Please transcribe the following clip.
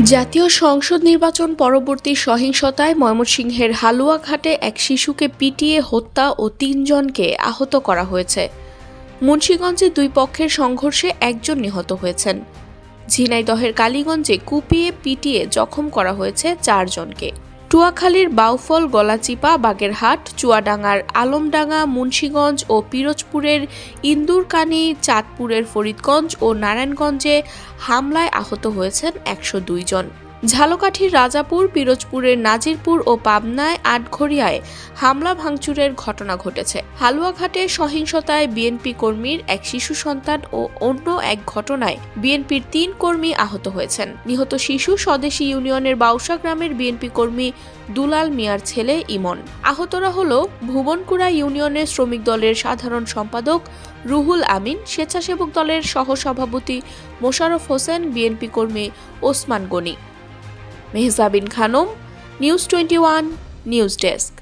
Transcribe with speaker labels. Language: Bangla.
Speaker 1: জাতীয় সংসদ নির্বাচন পরবর্তী সহিংসতায় ময়মনসিংহের হালুয়াঘাটে এক শিশুকে পিটিয়ে হত্যা ও তিনজনকে আহত করা হয়েছে। মুন্সীগঞ্জে দুই পক্ষের সংঘর্ষে একজন নিহত হয়েছেন। ঝিনাইদহের কালীগঞ্জে কুপিয়ে পিটিয়ে জখম করা হয়েছে চারজনকে। টুয়াখালীর বাউফল, গলাচিপা, বাগেরহাট, চুয়াডাঙ্গার আলমডাঙ্গা, মুন্সীগঞ্জ ও পিরোজপুরের ইন্দুরকানি, চাঁদপুরের ফরিদগঞ্জ ও নারায়ণগঞ্জে হামলায় আহত হয়েছেন একশো দুই জন। ঝালকাঠির রাজাপুর, পিরোজপুরের নাজিরপুর ও পাবনায় আটঘরিয়ায় হামলা ভাঙচুরের ঘটনা ঘটেছে। হালুয়াঘাটে সহিংসতায় বিএনপি কর্মীর এক শিশু সন্তান ও অন্য এক ঘটনায় বিএনপির তিন কর্মী আহত হয়েছেন। নিহত শিশু স্বদেশী ইউনিয়নের বাউসা গ্রামের বিএনপি কর্মী দুলাল মিয়ার ছেলে ইমন। আহতরা হল ভুবনকুড়া ইউনিয়নের শ্রমিক দলের সাধারণ সম্পাদক রুহুল আমিন, স্বেচ্ছাসেবক দলের সহসভাপতি মোশাররফ হোসেন, বিএনপি কর্মী Osman Gani. Mehjabin Khanam news twenty one news desk.